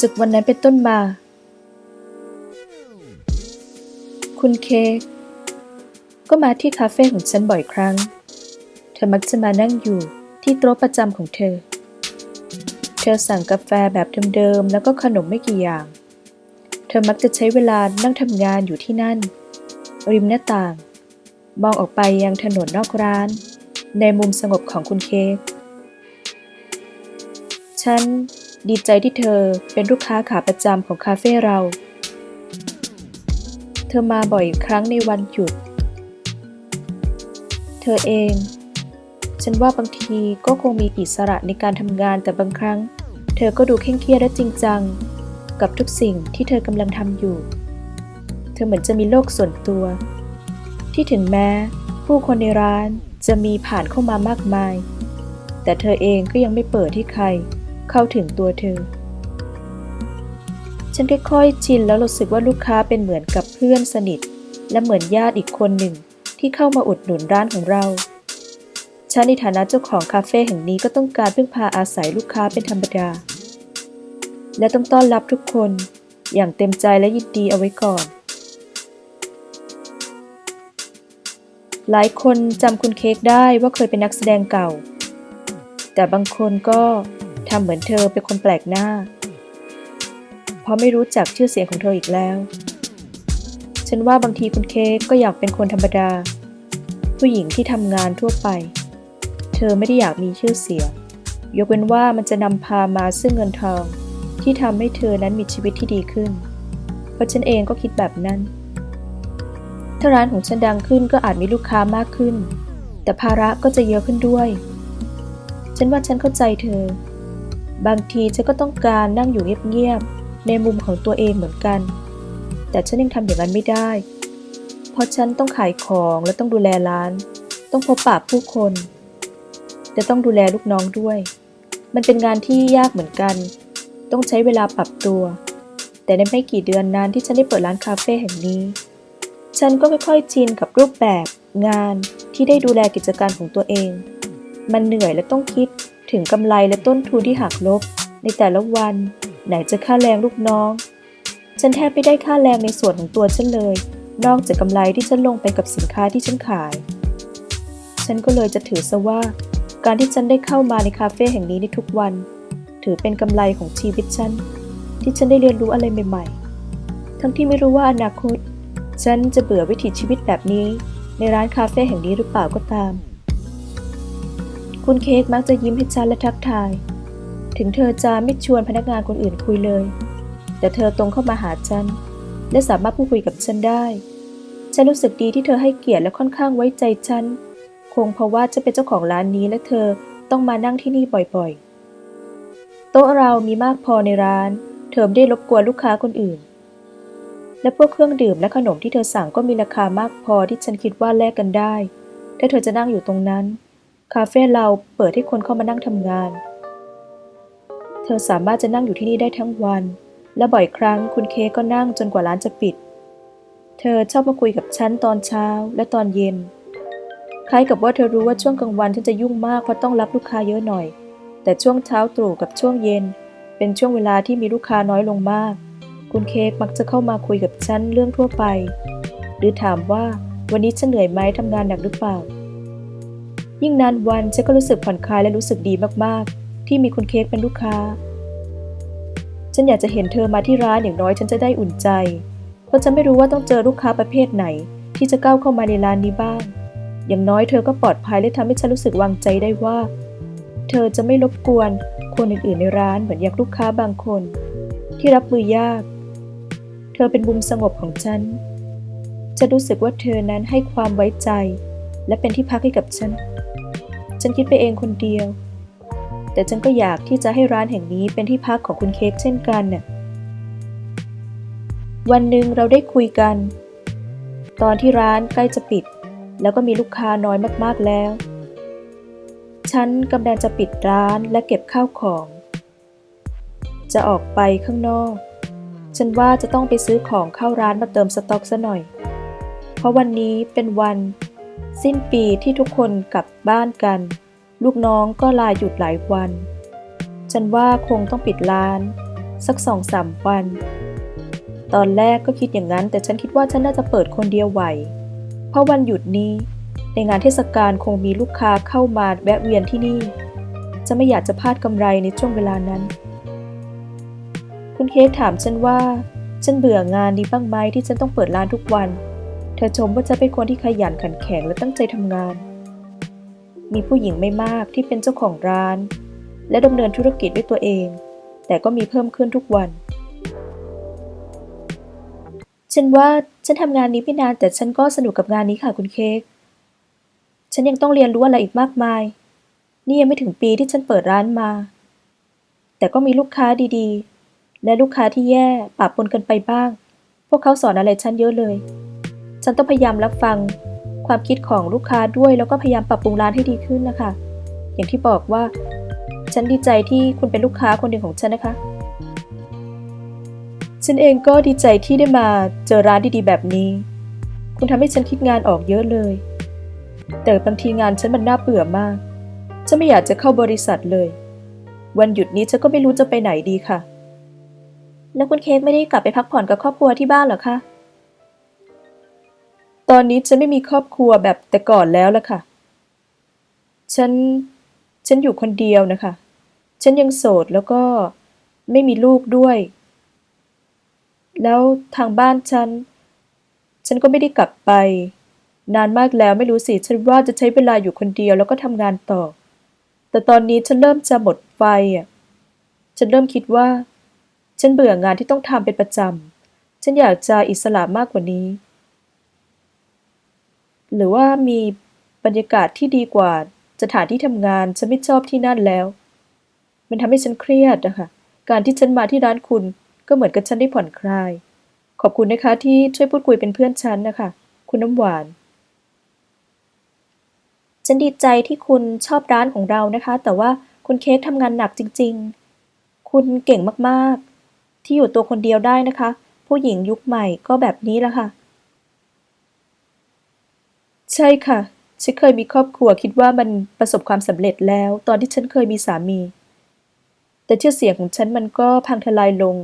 จากวันนั้นเป็นต้นมา คุณเคก็มาที่คาเฟ่ของฉันบ่อยครั้ง เธอมักจะมานั่งอยู่ที่โต๊ะประจำของเธอ เธอสั่งกาแฟแบบเดิมๆ แล้วก็ขนมไม่กี่อย่าง เธอมักจะใช้เวลานั่งทำงานอยู่ที่นั่น ริมหน้าต่าง มองออกไปยังถนนนอกร้าน ในมุมสงบของคุณเค้ก ฉันดีใจที่เธอเป็นลูกค้าขาประจำของคาเฟ่เรา เธอมาบ่อยครั้งในวันหยุด เธอเอง ฉันว่าบางทีก็คงมีอิสระในการทำงานแต่บางครั้ง เธอก็ดูเคร่งเครียดและจริงจัง กับทุกสิ่งที่เธอกำลังทำอยู่ เธอเหมือนจะมีโลกส่วนตัว ที่ถึงแม้ ผู้คนในร้านจะมีผ่านเข้ามามากมาย แต่เธอเองก็ยังไม่เปิดให้ใคร เข้าถึงตัวเธอ ฉันค่อยๆชินแล้วรู้สึกว่าลูกค้าเป็นเหมือนกับเพื่อนสนิท และเหมือนญาติอีกคนหนึ่งที่เข้ามาอุดหนุนร้านของเรา ฉันในฐานะเจ้าของคาเฟ่แห่งนี้ก็ต้องการพึ่งพาอาศัยลูกค้าเป็นธรรมดา และต้องต้อนรับทุกคนอย่างเต็มใจและยินดีเอาไว้ก่อน หลายคนจำคุณเค้กได้ว่าเคยเป็นนักแสดงเก่า แต่บางคนก็ ทำเหมือนเธอเป็นคนแปลกหน้า เพราะไม่รู้จักชื่อเสียงของเธออีกแล้ว ฉันว่าบางทีคุณเค้กก็อยากเป็นคนธรรมดา ผู้หญิงที่ทำงานทั่วไป เธอไม่ได้อยากมีชื่อเสียง ยกเว้นว่ามันจะนำพามาซึ่งเงินทองที่ทำให้เธอนั้นมีชีวิตที่ดีขึ้น เพราะฉันเองก็คิดแบบนั้น ถ้าร้านของฉันดังขึ้นก็อาจมีลูกค้ามากขึ้น แต่ภาระก็จะเยอะขึ้นด้วย ฉันว่าฉันเข้าใจเธอ บางทีฉันก็ต้องการนั่งอยู่เงียบๆในมุมของตัวเองเหมือนกัน แต่ฉันยังทำอย่างนั้นไม่ได้ เพราะฉันต้องขายของและต้องดูแลร้าน ต้องพบปะผู้คนแต่ต้องดูแลลูกน้องด้วย มันเป็นงานที่ยากเหมือนกัน ต้องใช้เวลาปรับตัว แต่ในไม่กี่เดือนนั้นที่ฉันได้เปิดร้านคาเฟ่แห่งนี้ ฉันก็ค่อยๆชินกับรูปแบบ งานที่ได้ดูแลกิจการของตัวเอง มันเหนื่อยและต้องคิด ถึงกำไรและต้นทุนที่หักลบ ในแต่ละวัน ไหนจะค่าแรงลูกน้อง ฉันแทบไม่ได้ค่าแรงในส่วนของตัวฉันเลย นอกจากกำไรที่ฉันลงไปกับสินค้าที่ฉันขาย ฉันก็เลยจะถือซะว่า การที่ฉันได้เข้ามาในคาเฟ่แห่งนี้ในทุกวัน ถือเป็นกำไรของชีวิตฉัน ที่ฉันได้เรียนรู้อะไรใหม่ ๆ ทั้งที่ไม่รู้ว่าอนาคต ฉันจะเบื่อวิถีชีวิตแบบนี้ ในร้านคาเฟ่แห่งนี้หรือเปล่าก็ตาม คุณเค้กมักจะยิ้มให้ฉันและทักทาย ถึงเธอจะไม่ชวนพนักงานคนอื่นคุยเลย แต่เธอตรงเข้ามาหาฉัน และสามารถพูดคุยกับฉันได้ ฉันรู้สึกดีที่เธอให้เกียรติและค่อนข้างไว้ใจฉัน คงเพราะว่าจะเป็นเจ้าของร้านนี้และเธอต้องมานั่งที่นี่บ่อยๆ โต๊ะเรามีมากพอในร้าน เธอไม่ได้รบกวนลูกค้าคนอื่น และพวกเครื่องดื่มและขนมที่เธอสั่งก็มีราคามากพอที่ฉันคิดว่าแลกกันได้ ถ้าเธอจะนั่งอยู่ตรงนั้น คาเฟ่เราเปิดให้คนเข้ามานั่งทำงาน เธอสามารถจะนั่งอยู่ที่นี่ได้ทั้งวัน และบ่อยครั้งคุณเคก็นั่งจนกว่าร้านจะปิด เธอชอบมาคุยกับฉันตอนเช้าและตอนเย็น คล้ายกับว่าเธอรู้ว่าช่วงกลางวันฉันจะยุ่งมากเพราะต้องรับลูกค้าเยอะหน่อย แต่ช่วงเช้าตรู่กับช่วงเย็น เป็นช่วงเวลาที่มีลูกค้าน้อยลงมาก คุณเคมักจะเข้ามาคุยกับฉันเรื่องทั่วไป หรือถามว่าวันนี้ฉันเหนื่อยไหมทำงานหนักหรือเปล่า ยิ่งนานวันฉันก็รู้สึกผ่อนคลายและรู้สึกดีมากๆ ที่มีคุณเค้กเป็นลูกค้า ฉันอยากจะเห็นเธอมาที่ร้านอย่างน้อยฉันจะได้อุ่นใจ เพราะฉันไม่รู้ว่าต้องเจอลูกค้าประเภทไหน ที่จะก้าวเข้ามาในร้านนี้บ้าง อย่างน้อยเธอก็ปลอดภัยและทำให้ฉันรู้สึกวางใจได้ว่า เธอจะไม่รบกวนคนอื่นๆในร้านเหมือนอย่างลูกค้าบางคน ที่รับมือยาก เธอเป็นมุมสงบของฉันจะรู้สึกว่าเธอนั้นให้ความไว้ใจ และเป็นที่พักให้กับฉัน ฉันคิดไปเองคนเดียว แต่ฉันก็อยากที่จะให้ร้านแห่งนี้เป็นที่พักของคุณเค้กเช่นกันน่ะวันหนึ่งเราได้คุยกัน ตอนที่ร้านใกล้จะปิด แล้วก็มีลูกค้าน้อยมากๆแล้ว ฉันกำลังจะปิดร้านและเก็บข้าวของ จะออกไปข้างนอก ฉันว่าจะต้องไปซื้อของเข้าร้านมาเติมสต็อกซะหน่อย เพราะวันนี้เป็นวัน สิ้นปีที่ทุกคนกลับบ้านกัน ลูกน้องก็ลาหยุดหลายวัน ฉันว่าคงต้องปิดร้าน สักสองสามวัน ตอนแรกก็คิดอย่างนั้น แต่ฉันคิดว่าฉันน่าจะเปิดคนเดียวไหว เพราะวันหยุดนี้ ในงานเทศกาลคงมีลูกค้าเข้ามาแวะเวียนที่นี่ จะไม่อยากจะพลาดกำไรในช่วงเวลานั้น คุณเค้กถามฉันว่า ฉันเบื่องานนี้บ้างไหมที่ฉันต้องเปิดร้านทุกวัน เธอชมว่าฉันเป็นคนที่ขยันขันแข็งและตั้งใจทำงาน มีผู้หญิงไม่มากที่เป็นเจ้าของร้าน และดำเนินธุรกิจด้วยตัวเอง แต่ก็มีเพิ่มขึ้นทุกวัน ฉันว่าฉันทำงานนี้ไม่นานแต่ฉันก็สนุกกับงานนี้ค่ะคุณเค้ก ฉันยังต้องเรียนรู้อะไรอีกมากมาย นี่ยังไม่ถึงปีที่ฉันเปิดร้านมา แต่ก็มีลูกค้าดีๆ และลูกค้าที่แย่ปะปนกันไปบ้าง พวกเขาสอนอะไรฉันเยอะเลย ฉันต้องพยายามรับฟังความคิดของลูกค้าด้วย แล้วก็พยายามปรับปรุงร้านให้ดีขึ้นนะคะ อย่างที่บอกว่า ฉันดีใจที่คุณเป็นลูกค้าคนหนึ่งของฉันนะคะ ฉันเองก็ดีใจที่ได้มาเจอร้านดีๆ แบบนี้ คุณทำให้ฉันคิดงานออกเยอะเลย แต่บางทีงานฉันมันน่าเบื่อมาก ฉันไม่อยากจะเข้าบริษัทเลย วันหยุดนี้ฉันก็ไม่รู้จะไปไหนดีค่ะ แล้วคุณเค้กไม่ได้กลับไปพักผ่อนกับครอบครัวที่บ้านหรอคะ ตอนนี้ฉันไม่มีครอบครัวแบบแต่ก่อนแล้วล่ะค่ะ ฉัน ฉันอยู่คนเดียวนะคะ ฉันยังโสดแล้วก็ไม่มีลูกด้วย แล้วทางบ้านฉัน ฉันก็ไม่ได้กลับไป นานมากแล้วไม่รู้สิ ฉันว่าจะใช้เวลาอยู่คนเดียวแล้วก็ทำงานต่อ แต่ตอนนี้ฉันเริ่มจะหมดไฟอะ ฉันเริ่มคิดว่า ฉันเบื่องานที่ต้องทำเป็นประจำ ฉันอยากจะอิสระมากกว่านี้ หรือว่ามีบรรยากาศที่ดีกว่าสถานที่ทำงาน ฉันไม่ชอบที่นั่นแล้ว มันทำให้ฉันเครียดนะคะการที่ฉันมาที่ร้านคุณก็เหมือนกับฉันได้ผ่อนคลาย ขอบคุณนะคะที่ช่วยพูดคุยเป็นเพื่อนฉันนะคะ คุณน้ำหวาน ฉันดีใจที่คุณชอบร้านของเรานะคะ แต่ว่าคุณเค้กทำงานหนักจริง ๆ คุณเก่งมากๆ ที่อยู่ตัวคนเดียวได้นะคะ ผู้หญิงยุคใหม่ก็แบบนี้แหละค่ะ ใช่ค่ะ ฉันเคยมีครอบครัวคิดว่ามันประสบความสำเร็จแล้ว ตอนที่ฉันเคยมีสามี แต่ชื่อเสียงของฉันมันก็พังทลายลง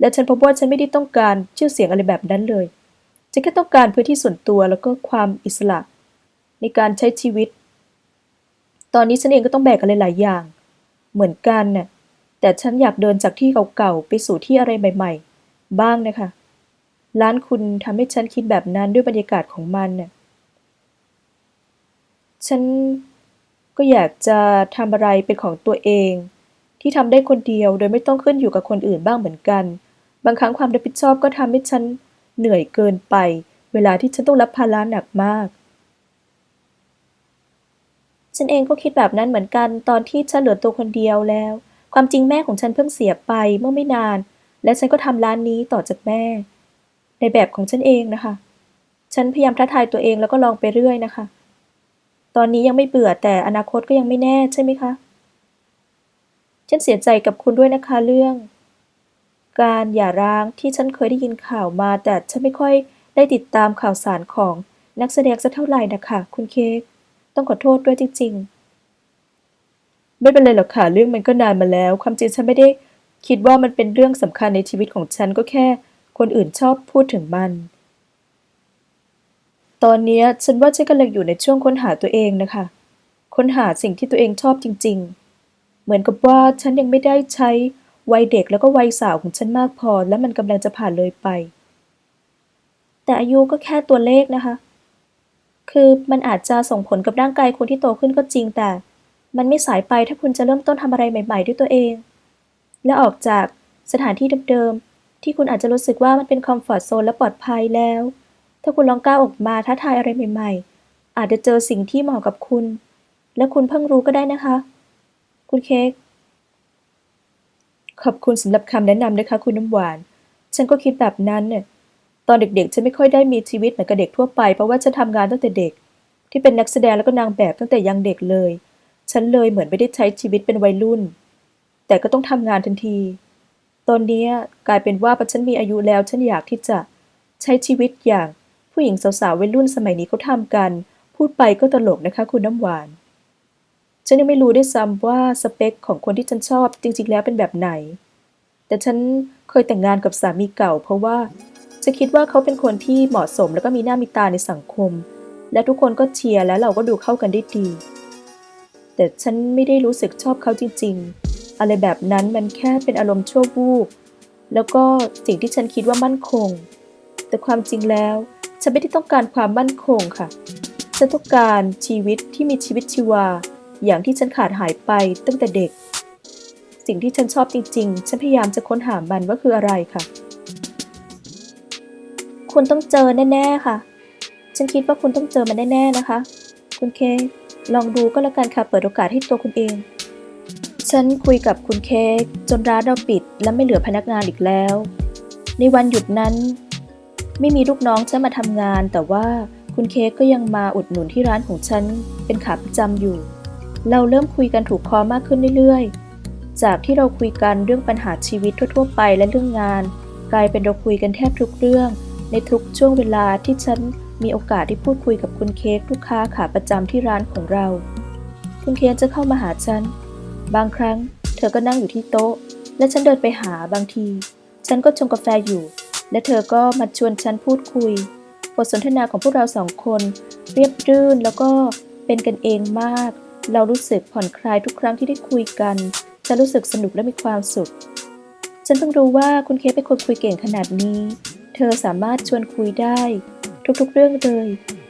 และฉันพบว่าฉันไม่ได้ต้องการชื่อเสียงอะไรแบบนั้นเลย ฉันแค่ต้องการพื้นที่ส่วนตัวแล้วก็ความอิสระ ในการใช้ชีวิต ตอนนี้ฉันเองก็ต้องแบกอะไรหลายอย่าง เหมือนกันน่ะ แต่ฉันอยากเดินจากที่เก่าๆไปสู่ที่อะไรใหม่ ๆ บ้างนะคะ ร้านคุณทำให้ฉันคิดแบบนั้นด้วยบรรยากาศของมันน่ะ ฉันก็อยากจะทำอะไรเป็นของตัวเอง ที่ทำได้คนเดียวโดยไม่ต้องขึ้นอยู่กับคนอื่นบ้างเหมือนกัน บางครั้งความรับผิดชอบก็ทำให้ฉันเหนื่อยเกินไป เวลาที่ฉันต้องรับภาระหนักมาก ฉันเองก็คิดแบบนั้นเหมือนกัน ตอนที่ฉันเหลือตัวคนเดียวแล้ว ความจริงแม่ของฉันเพิ่งเสียไปเมื่อไม่นาน และฉันก็ทำร้านนี้ต่อจากแม่ ในแบบของฉันเองนะคะ ฉันพยายามท้าทายตัวเองแล้วก็ลองไปเรื่อยนะคะ ตอนนี้ยังไม่เบื่อแต่อนาคตก็ยังไม่แน่ใช่ไหมคะ ฉันเสียใจกับคุณด้วยนะคะเรื่อง การหย่าร้างที่ฉันเคยได้ยินข่าวมา แต่ฉันไม่ค่อยได้ติดตามข่าวสารของนักแสดงสักเท่าไหร่นะคะคุณเค้กต้องขอโทษด้วยจริง ๆ ไม่เป็นไรหรอกค่ะเรื่องมันก็นานมาแล้ว ความจริงฉันไม่ได้คิดว่ามันเป็นเรื่องสำคัญในชีวิตของฉันก็แค่ คนอื่นชอบพูดถึงมัน ตอนนี้ฉันว่าฉันกำลังอยู่ในช่วงค้นหาตัวเองนะคะ ค้นหาสิ่งที่ตัวเองชอบจริง ๆ เหมือนกับว่าฉันยังไม่ได้ใช้วัยเด็กแล้วก็วัยสาวของฉันมากพอ และมันกำลังจะผ่านเลยไป แต่อายุก็แค่ตัวเลขนะคะ คือมันอาจจะส่งผลกับร่างกายคุณที่โตขึ้นก็จริงแต่ มันไม่สายไปถ้าคุณจะเริ่มต้นทำอะไรใหม่ ๆ ด้วยตัวเอง และออกจากสถานที่เดิมๆที่คุณอาจจะรู้สึกว่ามันเป็นคอมฟอร์ทโซนและปลอดภัยแล้ว ถ้าคุณลองก้าวออกมาท้าทายอะไรใหม่ ๆ อาจจะเจอสิ่งที่เหมาะกับคุณ และคุณเพิ่งรู้ก็ได้นะคะ คุณเค้กขอบคุณสำหรับคำแนะนำนะคะ คุณน้ำหวาน ฉันก็คิดแบบนั้นเนี่ยตอนเด็กๆ ฉันไม่ค่อยได้มีชีวิตเหมือนกับเด็กทั่วไป เพราะว่าฉันทำงานตั้งแต่เด็ก ที่เป็นนักแสดงแล้วก็นางแบบตั้งแต่ยังเด็กเลย ฉันเลยเหมือนไม่ได้ใช้ชีวิตเป็นวัยรุ่น แต่ก็ต้องทำงานทันที ตอนนี้กลายเป็นว่าพอฉันมีอายุแล้ว ฉันอยากที่จะใช้ชีวิตอย่าง ผู้หญิงสาวๆวัยรุ่นสมัยนี้เขาทำกัน พูดไปก็ตลกนะคะคุณน้ำหวาน ฉันยังไม่รู้ด้วยซ้ำว่าสเปคของคนที่ฉันชอบจริง ๆ แล้วเป็นแบบไหน แต่ฉันเคยแต่งงานกับสามีเก่า เพราะว่าจะคิดว่าเขาเป็นคนที่เหมาะสมแล้วก็มีหน้ามีตาในสังคม และทุกคนก็เชียร์และเราก็ดูเข้ากันได้ดี แต่ฉันไม่ได้รู้สึกชอบเขาจริง ๆ อะไรแบบนั้นมันแค่เป็นอารมณ์ชั่ววูบแล้วก็สิ่งที่ฉันคิดว่ามั่นคง แต่ความจริงแล้ว ฉันไม่ได้ต้องการความมั่นคงค่ะ ฉันต้องการชีวิตที่มีชีวิตชีวา อย่างที่ฉันขาดหายไปตั้งแต่เด็ก สิ่งที่ฉันชอบจริงๆ ฉันพยายามจะค้นหามันว่าคืออะไรค่ะ คุณต้องเจอแน่ๆค่ะ ฉันคิดว่าคุณต้องเจอมันแน่ๆนะคะ คุณเคกลองดูก็แล้วกันค่ะเปิดโอกาสให้ตัวคุณเอง ฉันคุยกับคุณเค้กจนร้านเราปิด และไม่เหลือพนักงานอีกแล้ว ในวันหยุดนั้น ไม่มีลูกน้องฉันมาทำงาน แต่ว่าคุณเค้กก็ยังมาอุดหนุนที่ร้านของฉัน เป็นขาประจำอยู่ เราเริ่มคุยกันถูกคอมากขึ้นเรื่อยๆ จากที่เราคุยกันเรื่องปัญหาชีวิตทั่วๆไปและเรื่องงาน กลายเป็นเราคุยกันแทบทุกเรื่อง ในทุกช่วงเวลาที่ฉันมีโอกาสได้พูดคุยกับคุณเค้กลูกค้าขาประจำที่ร้านของเรา คุณเค้กจะเข้ามาหาฉัน บางครั้ง เธอก็นั่งอยู่ที่โต๊ะ และฉันเดินไปหาบางที ฉันก็ชงกาแฟอยู่ และเธอก็มาชวนฉันพูดคุย บทสนทนาของพวกเราสองคน เรียบรื่นแล้วก็เป็นกันเองมาก เรารู้สึกผ่อนคลายทุกครั้งที่ได้คุยกัน ฉันรู้สึกสนุกและมีความสุข ฉันเพิ่งรู้ว่าคุณเคกเป็นคนคุยเก่งขนาดนี้ เธอสามารถชวนคุยได้ ทุกๆเรื่องเลย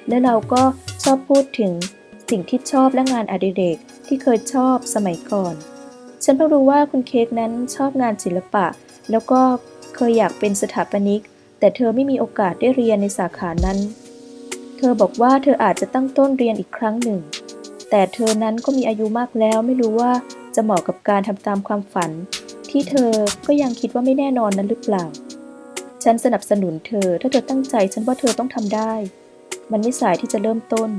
และเราก็ชอบพูดถึงสิ่งที่ชอบและงานอดิเรกที่เคยชอบสมัยก่อน ฉันเพิ่งรู้ว่าคุณเค้กนั้นชอบงานศิลปะ แล้วก็ เคยอยากเป็นสถาปนิก แต่เธอไม่มีโอกาสได้เรียนในสาขานั้น เธอบอกว่าเธออาจจะตั้งต้นเรียนอีกครั้งหนึ่ง แต่เธอนั้นก็มีอายุมากแล้วไม่รู้ว่าจะเหมาะกับการทำตามความฝัน ที่เธอก็ยังคิดว่าไม่แน่นอนนั้นหรือเปล่า ฉันสนับสนุนเธอถ้าเธอตั้งใจฉันว่าเธอต้องทำได้ มันไม่สายที่จะเริ่มต้น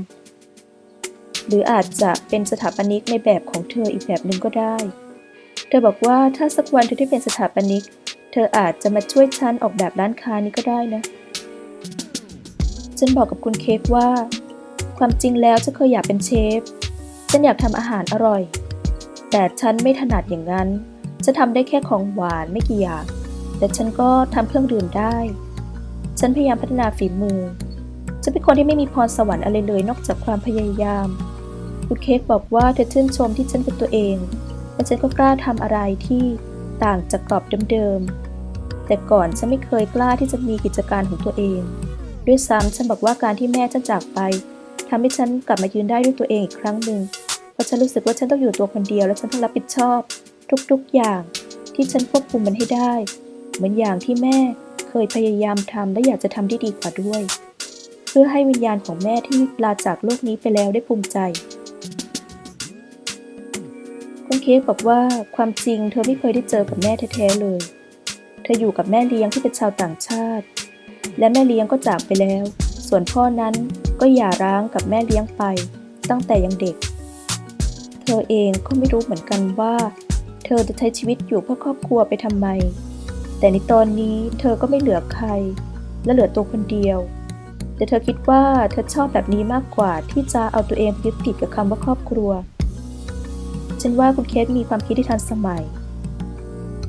หรืออาจจะเป็นสถาปนิกในแบบของเธออีกแบบหนึ่งก็ได้ เธอบอกว่าถ้าสักวันเธอได้เป็นสถาปนิก เธออาจจะมาช่วยฉันออกแบบร้านค้านี้ก็ได้นะ ฉันบอกกับคุณเค้กว่า ความจริงแล้วฉันเคยอยากเป็นเชฟ ฉันอยากทำอาหารอร่อย แต่ฉันไม่ถนัดอย่างนั้น ฉันทำได้แค่ของหวานไม่กี่อย่าง แต่ฉันก็ทำเครื่องดื่มได้ ฉันพยายามพัฒนาฝีมือ ฉันเป็นคนที่ไม่มีพรสวรรค์อะไรเลยนอกจากความพยายาม คุณเค้กบอกว่าเธอชื่นชมที่ฉันเป็นตัวเองและฉันก็กล้าทำอะไรที่ต่างจากกรอบเดิมๆ แต่ก่อนฉันไม่เคยกล้าที่จะมีกิจการของตัวเอง ด้วยซ้ำฉันบอกว่าการที่แม่ฉันจากไปทำให้ฉันกลับมายืนได้ด้วยตัวเองอีกครั้งหนึ่งเพราะฉันรู้สึกว่าฉันต้องอยู่ตัวคนเดียวและฉันต้องรับผิดชอบ ทุกๆอย่าง ที่ฉันควบคุมมันให้ได้ เหมือนอย่างที่แม่เคยพยายามทำและอยากจะทำได้ดีกว่าด้วย เพื่อให้วิญญาณของแม่ที่ลาจากโลกนี้ไปแล้วได้ภูมิใจคุณเค้กบอกว่าความจริงเธอไม่เคยได้เจอกับแม่แท้ๆเลย เธออยู่กับแม่เลี้ยงที่เป็นชาวต่างชาติ และแม่เลี้ยงก็จากไปแล้ว ส่วนพ่อนั้นก็หย่าร้างกับแม่เลี้ยงไป ตั้งแต่ยังเด็ก เธอเองก็ไม่รู้เหมือนกันว่า เธอจะใช้ชีวิตอยู่เพื่อครอบครัวไปทำไม แต่ในตอนนี้เธอก็ไม่เหลือใคร และเหลือตัวคนเดียว แต่เธอคิดว่าเธอชอบแบบนี้มากกว่าที่จะเอาตัวเองไปยึดติดกับคำว่าครอบครัวฉันว่าคุณเคสมีความคิดที่ทันสมัย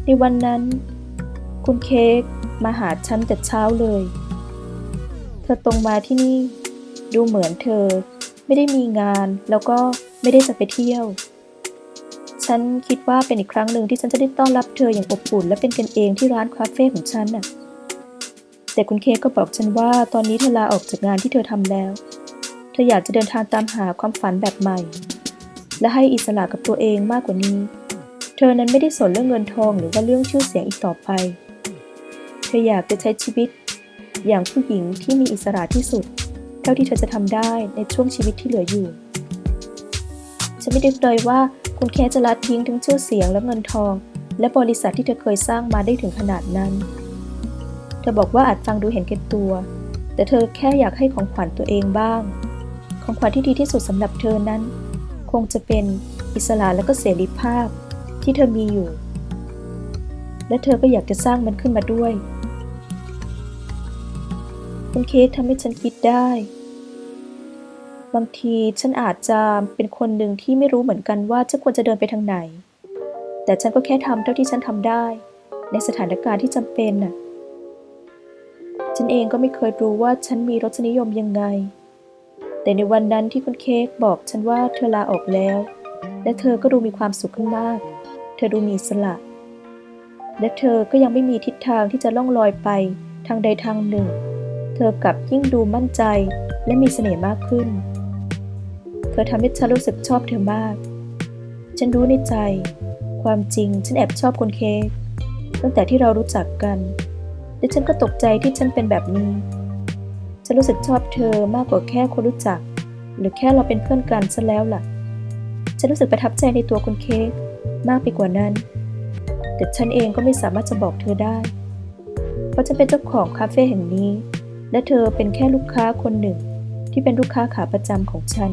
ในวันนั้น คุณเค้กมาหาฉันแต่เช้าเลย เธอตรงมาที่นี่ ดูเหมือนเธอไม่ได้มีงานแล้วก็ไม่ได้จะไปเที่ยว ฉันคิดว่าเป็นอีกครั้งหนึ่งที่ฉันจะได้ต้อนรับเธออย่างอบอุ่นและเป็นกันเองที่ร้านคาเฟ่ของฉันน่ะ แต่คุณเค้กก็บอกฉันว่าตอนนี้เธอลาออกจากงานที่เธอทำแล้ว เธออยากจะเดินทางตามหาความฝันแบบใหม่ และให้อิสระกับตัวเองมากกว่านี้ เธอนั้นไม่ได้สนเรื่องเงินทองหรือว่าเรื่องชื่อเสียงอีกต่อไป เธออยากจะใช้ชีวิต อย่างผู้หญิงที่มีอิสระที่สุด เท่าที่เธอจะทำได้ในช่วงชีวิตที่เหลืออยู่ ฉันไม่ได้เลยว่าคุณแค่จะละทิ้งทั้งชื่อเสียงและเงินทอง และบริษัทที่เธอเคยสร้างมาได้ถึงขนาดนั้น เธอบอกว่าอาจฟังดูเห็นแก่ตัว แต่เธอแค่อยากให้ของขวัญตัวเองบ้าง ของขวัญที่ดีที่สุดสำหรับเธอนั้น คงจะเป็นอิสระและก็เสรีภาพที่เธอมีอยู่ และเธอก็อยากจะสร้างมันขึ้นมาด้วย คุณเค้กทำให้ฉันคิดได้ บางทีฉันอาจจะเป็นคนหนึ่งที่ไม่รู้เหมือนกันว่าฉันควรจะเดินไปทางไหน แต่ฉันก็แค่ทำเท่าที่ฉันทำได้ ในสถานการณ์ที่จำเป็นน่ะ ฉันเองก็ไม่เคยรู้ว่าฉันมีรสนิยมยังไง แต่ในวันนั้นที่คุณเค้กบอกฉันว่าเธอลาออกแล้ว และเธอก็ดูมีความสุขขึ้นมาก เธอดูมีสละและเธอก็ยังไม่มีทิศทางที่จะล่องลอยไปทางใดทางหนึ่ง เธอกลับยิ่งดูมั่นใจและมีเสน่ห์มากขึ้น เธอทำให้ฉันรู้สึกชอบเธอมาก ฉันรู้ในใจ ความจริงฉันแอบชอบคุณเค้กตั้งแต่ที่เรารู้จักกันและฉันก็ตกใจที่ฉันเป็นแบบนี้ ฉันรู้สึกชอบเธอมากกว่าแค่คนรู้จัก หรือแค่เราเป็นเพื่อนกันซะแล้วล่ะ ฉันรู้สึกประทับใจในตัวคุณเค้กมากไปกว่านั้น แต่ฉันเองก็ไม่สามารถจะบอกเธอได้ เพราะฉันเป็นเจ้าของคาเฟ่แห่งนี้ และเธอเป็นแค่ลูกค้าคนหนึ่ง ที่เป็นลูกค้าขาประจำของฉัน